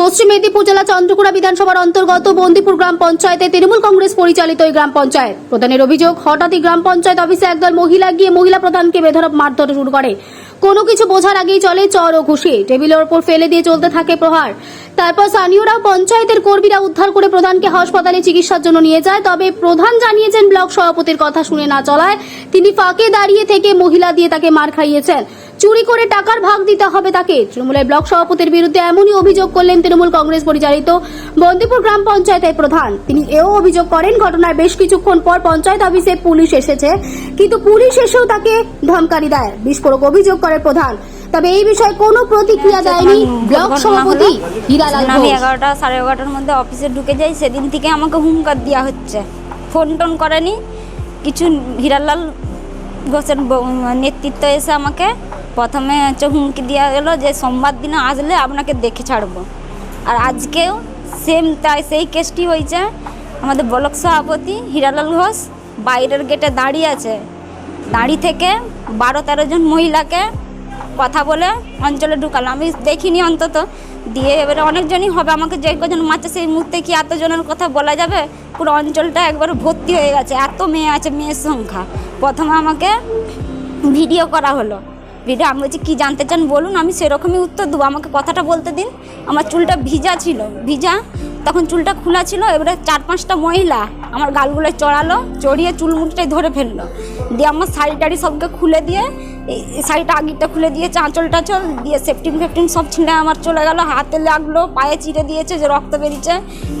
পশ্চিম মেদিনীপুর জেলা চন্দ্রকুড়া বিধানসভার অন্তর্গত বন্দিপুর গ্রাম পঞ্চায়েতে তৃণমূল কংগ্রেস পরিচালিত এই গ্রাম পঞ্চায়েত। প্রধানের অভিযোগ, হঠাৎই গ্রাম পঞ্চায়েত অফিসে একদল মহিলা গিয়ে মহিলা প্রধানকে বেধরক মারধর শুরু করে। কোনো কিছু বোঝার আগেই চলে চর ও ঘুষি। টেবিলের ওপর ফেলে দিয়ে চলতে থাকে প্রহার। তারপর স্থানীয়রা পঞ্চায়েতের কর্মীরা উদ্ধার করে প্রধানকে হাসপাতালে চিকিৎসার জন্য নিয়ে যায়। তবে প্রধান জানিয়েছেন, ব্লক সভাপতির কথা শুনে না চলায় তিনি ফাঁকে দাঁড়িয়ে থেকে মহিলা দিয়ে তাকে মার খাইয়েছেন। চুরি করে টাকার ভাগ দিতে হবে তাকে। তৃণমূলের ব্লক সভাপতির বিরুদ্ধে এমনই অভিযোগ করলেন তৃণমূল কংগ্রেস পরিচালিত বন্দিপুর গ্রাম পঞ্চায়েতের প্রধান। তিনি এও অভিযোগ করেন ঘটনার বেশ কিছুক্ষণ পর পঞ্চায়েত অফিসে পুলিশ এসেছে কিন্তু পুলিশ এসেও তাকে ধমকানি দেয়। বিস্ফোরক অভিযোগ করে প্রধান। তবে এই বিষয়ে কোনো প্রতিক্রিয়া দেয়নি ব্লক সভাপতি হীরালাল আমি এগারোটা সাড়ে এগারোটার মধ্যে অফিসে ঢুকে যাই সেদিন থেকে আমাকে হুমকার দেওয়া হচ্ছে। ফোন টোন করেনি কিছু হীরালাল ঘোষের নেতৃত্ব এসে আমাকে প্রথমে হচ্ছে হুমকি দেওয়া গেলো যে সোমবার দিনে আসলে আপনাকে দেখে ছাড়বো। আর আজকেও সেম তাই সেই কেসটি হয়েছে। আমাদের ব্লক সভাপতি হীরালাল ঘোষ বাইরের গেটে দাঁড়িয়ে আছে। দাঁড়িয়ে থেকে বারো তেরো জন মহিলাকে কথা বলে অঞ্চলে ঢুকালো। আমি দেখিনি অন্তত। দিয়ে এবারে অনেকজনই হবে, আমাকে যে কজন মারছে সেই মুহূর্তে কি এতজনের কথা বলা যাবে? পুরো অঞ্চলটা একবার ভর্তি হয়ে গেছে। এত মেয়ে আছে, মেয়ের সংখ্যা। প্রথমে আমাকে ভিডিও করা হলো। ভিডিও, আমি বলছি, কী জানতে চান বলুন, আমি সেরকমই উত্তর দেবো। আমাকে কথাটা বলতে দিন। আমার চুলটা ভিজা ছিল, ভিজা। তখন চুলটা খোলা ছিল, এবারে চার পাঁচটা মহিলা আমার গালগুলো চড়ালো, চড়িয়ে চুলমুটটাই ধরে ফেলল। দিয়ে আমার শাড়ি টাড়ি সবকে খুলে দিয়ে, এই শাড়িটা আগিরটা খুলে দিয়েছে আঁচল টাচল দিয়ে সেফটিন ফেফটিন সব ছিঁড়ে আমার চলে গেল। হাতে লাগল, পায়ে চিড়ে দিয়েছে, যে রক্ত বেরিয়েছে।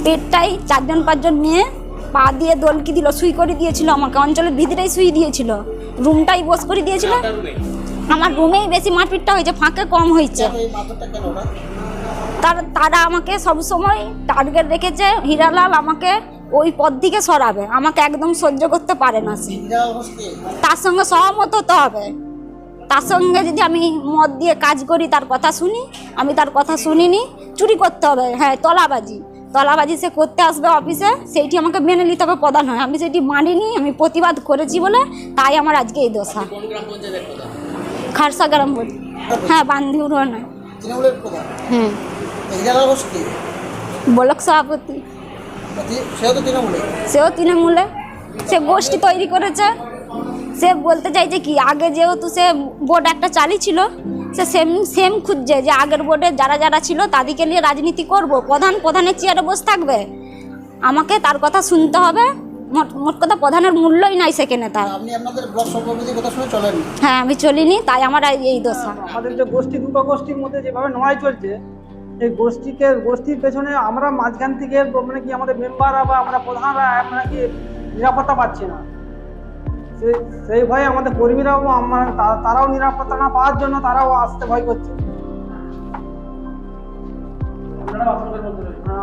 পেটটাই চারজন পাঁচজন মেয়ে পা দিয়ে দলকি দিল, সুই করে দিয়েছিল আমাকে। অঞ্চলের ভিতরেই সুই দিয়েছিল। রুমটাই বস করে দিয়েছিল। আমার রুমেই বেশি মারপিটটা হয়েছে ফাঁকে কম হয়েছে। তার তারা আমাকে সব সময় টার্গেট রেখেছে হীরালাল আমাকে ওই পদ দিকে সরাবে আমাকে একদম সহ্য করতে পারে না সে। তার সঙ্গে সহমত হতে হবে। তার সঙ্গে যদি আমি মদ দিয়ে কাজ করি তার কথা শুনি আমি তার কথা শুনিনি চুরি করতে হবে। হ্যাঁ তলাবাজি। তলাবাজি সে করতে আসবে অফিসে সেইটি আমাকে মেনে নিতে হবে প্রধান হয়। আমি সেটি মানিনি আমি প্রতিবাদ করেছি বলে তাই আমার আজকে এই দশা। খারসা গ্রাম বলি। হ্যাঁ হিরালাল ঘোষ কে? ব্লক সভাপতি। সেও তৃণমূলে? সেও তৃণমূলে। সে গোষ্ঠী তৈরি করেছে। সে বলতে চাইছে কি আগে যেহেতু সে বোর্ড একটা চালিয়েছিল সে সেম সেম খুঁজছে যে আগের বোর্ডে যারা যারা ছিল তাদেরকে নিয়ে রাজনীতি করব। প্রধান প্রধানের চেয়ারে বসে থাকবে। আমাকে তার কথা শুনতে হবে। মোট কথা প্রধানের মূল্যই নাই সেখানে তার। আপনি আপনাদের ব্লক সভাপতির কথা শুনে চলেন। হ্যাঁ আমি চলিনি তাই আমার এই- দশা আমাদের যে গোষ্ঠী দুটো গোষ্ঠীর মধ্যে যেভাবে লড়াই চলছে এই গোষ্ঠীকে গোষ্ঠীর পেছনে আমরা মাঝখান থেকে মানে কি আমাদের মেম্বাররা বা আমরা প্রধানরা আমরা কি নিরাপত্তা পাচ্ছি না। সেই ভয়ে আমাদের কর্মীরাও আমরা তারাও নিরাপত্তা না পাওয়ার জন্য তারাও আসতে ভয় করছে। হ্যাঁ,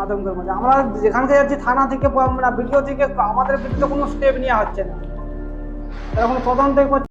আতঙ্কের মধ্যে আমরা যেখানকে যাচ্ছি, থানা থেকে বিডিও থেকে, আমাদের বিরুদ্ধে কোনো স্টেপ নেওয়া হচ্ছে না। এখন তদন্ত